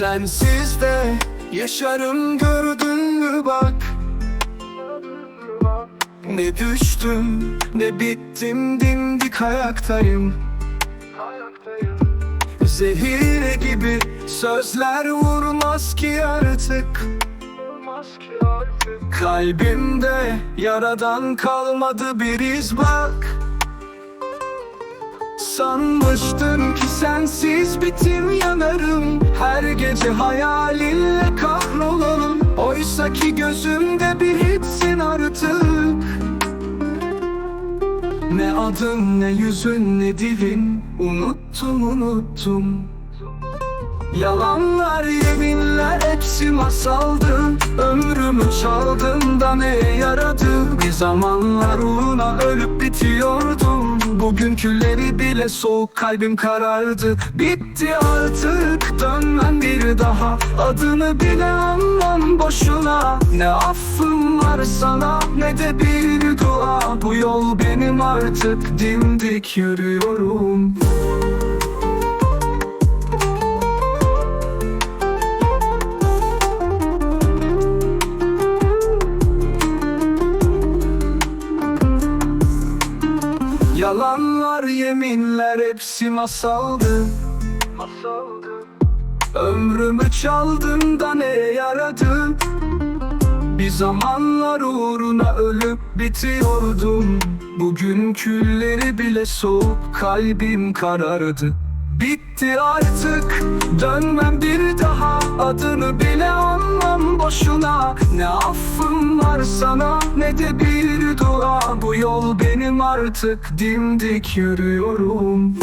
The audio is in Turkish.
Sensiz de yaşarım gördün mü bak? Ne düştüm ne bittim dimdik ayaktayım Zehir gibi sözler vurmaz ki artık. Kalbimde yaradan kalmadı bir iz bak Sanmıştım ki sensiz bitim yanarım. Her gece hayalinle kahrolalım Oysa ki gözümde bir hiçsin artık. Ne adın ne yüzün ne dilin? Unuttum unuttum Yalanlar yeminler hepsi masaldı. Ömrümü çaldın da ne yaradı? Bir zamanlar uğruna ölüp bitiyordum. Bugünküleri bile soğuk kalbim karardı. Bitti artık dönmem bir daha. Adını bile anmam boşuna. Ne affım var sana ne de bir dua. Bu yol benim artık dimdik yürüyorum Yalanlar yeminler hepsi masaldı. Masaldı. Ömrümü çaldın da ne yaradı Bir zamanlar uğruna ölüp bitiyordum. Bugün külleri bile soğuk kalbim karardı. Bitti artık dönmem bir daha. Adını bile anmam boşuna. Ne affım var sana ne de bir dua. Bu yol artık dimdik yürüyorum